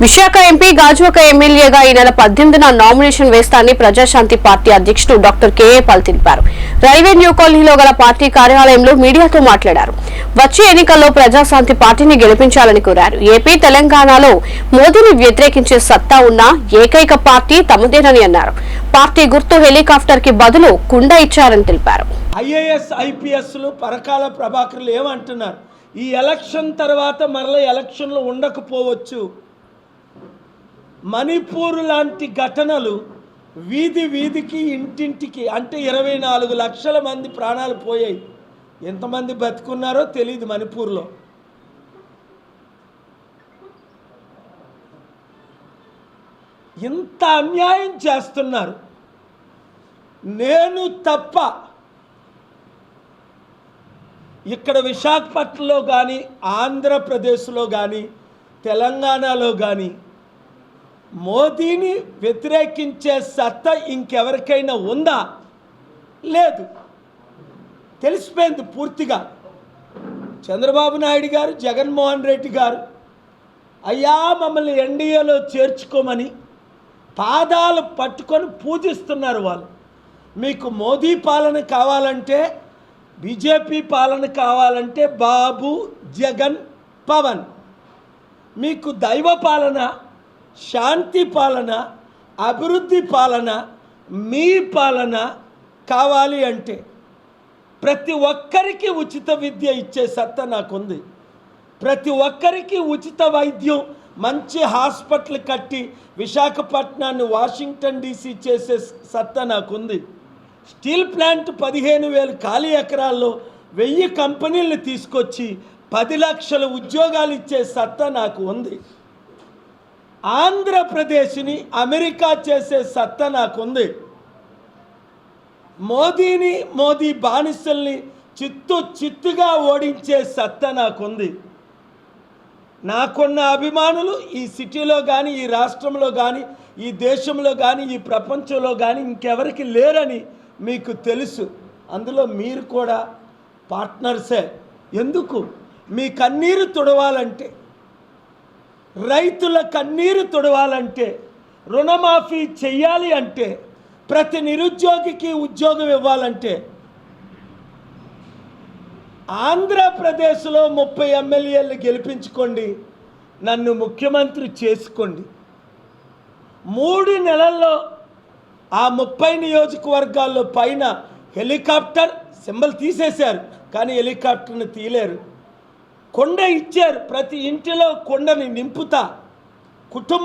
Visakha MP Gajuwaka ఎమ్మెల్యేగా ఈ నెల పద్దెనిమిదిన నామినేషన్ వేస్తానని ప్రజాశాంతి పార్టీ అధ్యక్షుడు డాక్టర్ కేఏ పాల్ తెలిపారు. రైల్వే న్యూ కాలనీలో గల పార్టీ కార్యాలయంలో మీడియాతో మాట్లాడారు. వచ్చే ఎన్నికల్లో ప్రజాశాంతి పార్టీని గెలిపించాలని కోరారు. ఏపీ తెలంగాణలో మోదీని వ్యతిరేకించే సత్తా ఉన్న ఏకైక పార్టీ తమదేనని అన్నారు. పార్టీ గుర్తు హెలికాప్టర్కి బదులు కుండ ఇచ్చారని తెలిపారు. ఐఏఎస్ ఐపీఎస్లు పరకాల ప్రభాకర్లు ఏమంటున్నారు? ఈ ఎలక్షన్ తర్వాత మరల ఎలక్షన్లు ఉండకపోవచ్చు. మణిపూర్ లాంటి ఘటనలు వీధి వీధికి ఇంటింటికి అంటే ఇరవై నాలుగు లక్షల మంది ప్రాణాలు పోయాయి. ఎంతమంది బతుకున్నారో తెలియదు మణిపూర్లో. ఇంత అన్యాయం చేస్తున్నారు. నేను తప్ప ఇక్కడ విశాఖపట్నంలో కానీ ఆంధ్రప్రదేశ్లో కానీ తెలంగాణలో కానీ మోదీని వ్యతిరేకించే సత్తా ఇంకెవరికైనా ఉందా? లేదు. తెలిసిపోయింది పూర్తిగా. చంద్రబాబు నాయుడు గారు జగన్మోహన్ రెడ్డి గారు అయ్యా మమ్మల్ని ఎన్డీఏలో చేర్చుకోమని పాదాలు పట్టుకొని పూజిస్తున్నారు వాళ్ళు. మీకు మోదీ పాలన కావాలంటే బీజేపీ పాలన కావాలంటే బాబు జగన్ పవన్. మీకు దైవ పాలన శాంతి పాలన అభివృద్ధి పాలన మీ పాలన కావాలి అంటే ప్రతి ఒక్కరికి ఉచిత విద్య ఇచ్చే సత్తా నాకుంది. ప్రతి ఒక్కరికి ఉచిత వైద్యం మంచి హాస్పిటల్ కట్టి విశాఖపట్నాన్ని వాషింగ్టన్ డీసీ చేసే సత్తా నాకుంది. స్టీల్ ప్లాంట్ పదిహేను వేలు ఖాళీ ఎకరాల్లో వెయ్యి కంపెనీలను తీసుకొచ్చి పది లక్షల ఉద్యోగాలు ఇచ్చే సత్తా నాకు ఉంది. ఆంధ్రప్రదేశ్ని అమెరికా చేసే సత్తా నాకుంది. మోదీని మోదీ బానిసల్ని చిత్తు చిత్తుగా ఓడించే సత్తా నాకుంది. నాకున్న అభిమానులు ఈ సిటీలో కానీ ఈ రాష్ట్రంలో కానీ ఈ దేశంలో కానీ ఈ ప్రపంచంలో కానీ ఇంకెవరికి లేరని మీకు తెలుసు. అందులో మీరు కూడా పార్ట్నర్సే. ఎందుకు? మీ కన్నీరు తుడవాలంటే రైతుల కన్నీరు తుడవాలంటే రుణమాఫీ చెయ్యాలి అంటే ప్రతి నిరుద్యోగికి ఉద్యోగం ఇవ్వాలంటే ఆంధ్రప్రదేశ్లో ముప్పై ఎమ్మెల్యేలు గెలిపించుకోండి నన్ను ముఖ్యమంత్రి చేసుకోండి. మూడు నెలల్లో ఆ ముప్పై నియోజకవర్గాల్లో పైన హెలికాప్టర్ సింబల్ తీసేశారు కానీ హెలికాప్టర్ని తీయలేరు. కొండ ఇచ్చారు. ప్రతి ఇంటిలో కొండని నింపుతా. కుటుంబ